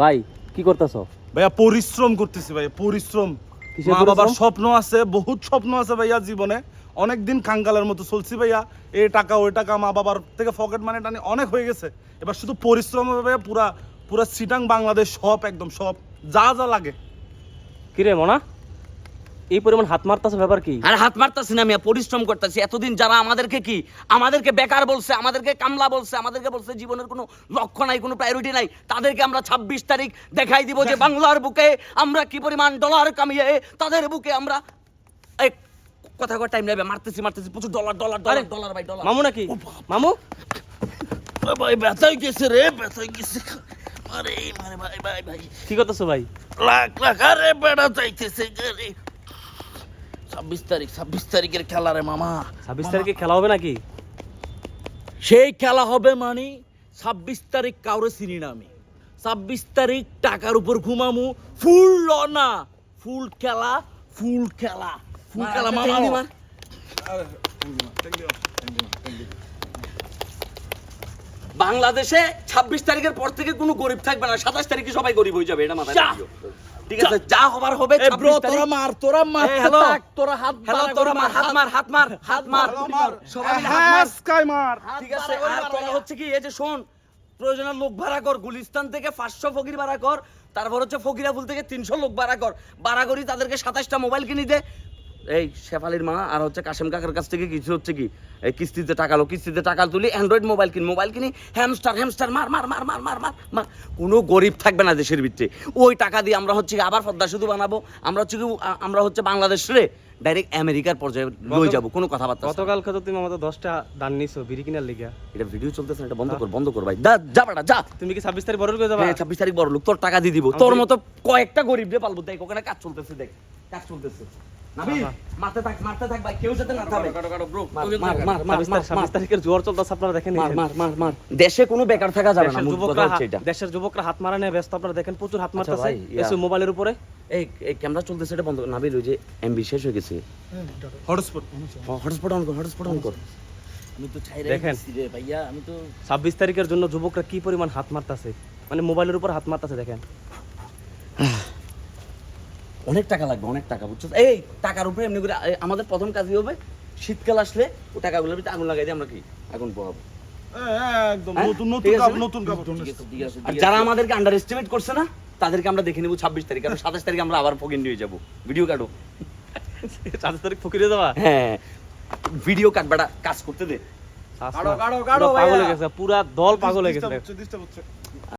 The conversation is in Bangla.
ভাই কি করতেছ? ভাইয়া পরিশ্রম করতেছি ভাইয়া পরিশ্রম। মা বাবার স্বপ্ন আছে বহুত স্বপ্ন আছে ভাইয়া জীবনে। অনেক দিন কাঙ্গালের মতো চলছি ভাইয়া। এই টাকা ওই টাকা মা বাবার থেকে ফকেট মানে টানি অনেক হয়ে গেছে। এবার শুধু পরিশ্রম ভাইয়া পুরা পুরা সিটাং বাংলাদেশ সব একদম সব যা যা লাগে। কিরে মনা? এই পরিমাণ হাত মারতাছে ব্যাপার কি? আর হাত মারতাছি না মিয়া পরিশ্রম করতেছি। এতদিন যারা আমাদেরকে কি? আমাদেরকে বেকার বলছে আমাদেরকে কামলা বলছে আমাদেরকে বলছে জীবনের কোনো লক্ষ্য নাই কোনো প্রায়োরিটি নাই। তাদেরকে আমরা ছাব্বিশ তারিখ দেখাই দিব যে বাংলার বুকে আমরা কি পরিমাণ ডলার কামিয়ে তাদের বুকে আমরা কথা কথা টাইম নেবে? মারতেছি মারতেছি প্রচুর ডলার ডলার ডলার ডলার ভাই ডলার মামু নাকি? মামু? ভাই ব্যথাই গেছে রে ব্যথাই গেছে। আরে ভাই ভাই ভাই। কি করতেছো ভাই? লাখ লাখ আরে বেড়া যাইতেছে রে ছাব্বিশ তারিখ ছাব্বিশ তারিখের খেলা রে মামা। ছাব্বিশ তারিখে খেলা হবে নাকি? সেই খেলা হবে মানে ছাব্বিশ তারিখ কাউরে চিনি না আমি। ছাব্বিশ তারিখ টাকার উপর ঘুমামু ফুল লনা। ফুল খেলা ফুল খেলা ফুল খেলা মামা বাংলাদেশে ছাব্বিশ তারিখের পর থেকে কোনো গরিব থাকবে না সাতাশ তারিখে সবাই গরিব হয়ে যাবে এটা মাথায়। ঠিক আছে যা হবার হবে ব্রো তোরা মার তোরা মার তোরা হাত হ্যালো তোরা মার হাত মার হাত মার হাত মার। সবাই হাত মার। মার। ঠিক আছে আর তোরা হচ্ছে কি এই যে শোন প্রয়োজনে লোক ভাড়া কর গুলিস্তান থেকে পাঁচশো ফকির ভাড়া কর তারপর হচ্ছে ফকিরাফুল থেকে তিনশো লোক ভাড়া কর। ভাড়া করি তাদেরকে সাতাশটা মোবাইল কিনে দে এই শেফালির মা আর হচ্ছে কাশেম কাকার কাছ থেকে কিছু হচ্ছে কি এই কিস্তিতে টাকা লো কিস্তিতে টাকা তুলি অ্যান্ড্রয়েড মোবাইল কিন মোবাইল কিনি হ্যামস্টার হ্যামস্টার মার মার মার মার মার মার মার। কোনো গরিব থাকবে না দেশের ভিতরে। ওই টাকা দিয়ে আমরা হচ্ছে আবার পদ্মা শুধু বানাবো। আমরা হচ্ছে কি আমরা হচ্ছে বাংলাদেশ রে ডাইরেক্ট আমেরিকার পর্যায়ে লয়ে যাব কোনো কথাবার্তা। গতকালকে তো তুমি আমাদের দশটা দান নিছো বিড়ি কিনার লিগা। এটা ভিডিও চলতেছে এটা বন্ধ কর বন্ধ কর ভাই। যা যা বেটা যা। তুমি কি ছাব্বিশ তারিখ বড় করে যাবা? হ্যাঁ ছাব্বিশ তারিখ বড় লোক তোর টাকা দিয়ে দিব। তোর মতো কয়েকটা গরিব রে পালবো। দেখ ওখানে কাজ চলতেছে দেখ কাজ চলতেছে। মারতে থাক মারতে থাক ভাই কেউ যাতে না থামে। মার মার মার মার ছাব্বিশ মার তারিখ- ছাব্বিশ তারিখের জোয়ার চলতেছে আপনারা দেখেন মার মার মার মার। দেশে কোনো বেকার থাকা যাবে না দেশের যুবকরা হাত- দেশের যুবকরা হাত মারা নিয়ে ব্যস্ত আপনারা দেখেন প্রচুর হাত মারতেছে। ভাই, মোবাইলের উপরে। এই এই ক্যামেরা চলতেছে এটা বন্ধ নাবিল ওই যে এমবি শেষ হয়ে গেছে। হটস্পট হটস্পট অন কর হটস্পট অন কর। আমি তো চাই দেখেন। রে ভাইয়া আমি তো ছাব্বিশ তারিখের জন্য যুবকরা কি পরিমাণ হাত মারতেছে? মানে মোবাইলের উপর হাত মারতেছে দেখেন। অনেক টাকা লাগবে অনেক টাকা বুঝছ? এই টাকার উপরে এমনি করে আমাদের প্রথম কাজই হবে শীতকাল আসলে ও টাকাগুলোর ভিতরে আগুন লাগাই দিয়ে আমরা কি আগুন পোহাবো। যারা আমাদেরকে আন্ডার এস্টিমেট করছে না তাদেরকে আমরা দেখে নেব ছাব্বিশ তারিখ কারণ সাতাশ তারিখ আমরা আবার ফকিন নিয়ে যাব। ভিডিও কাটো। ছাব্বিশ তারিখ ফকিরে যাবা? হ্যাঁ ভিডিও কাটবাটা কাজ করতে দে। পাগল হয়ে গেছে পুরা দল পাগল হয়ে গেছে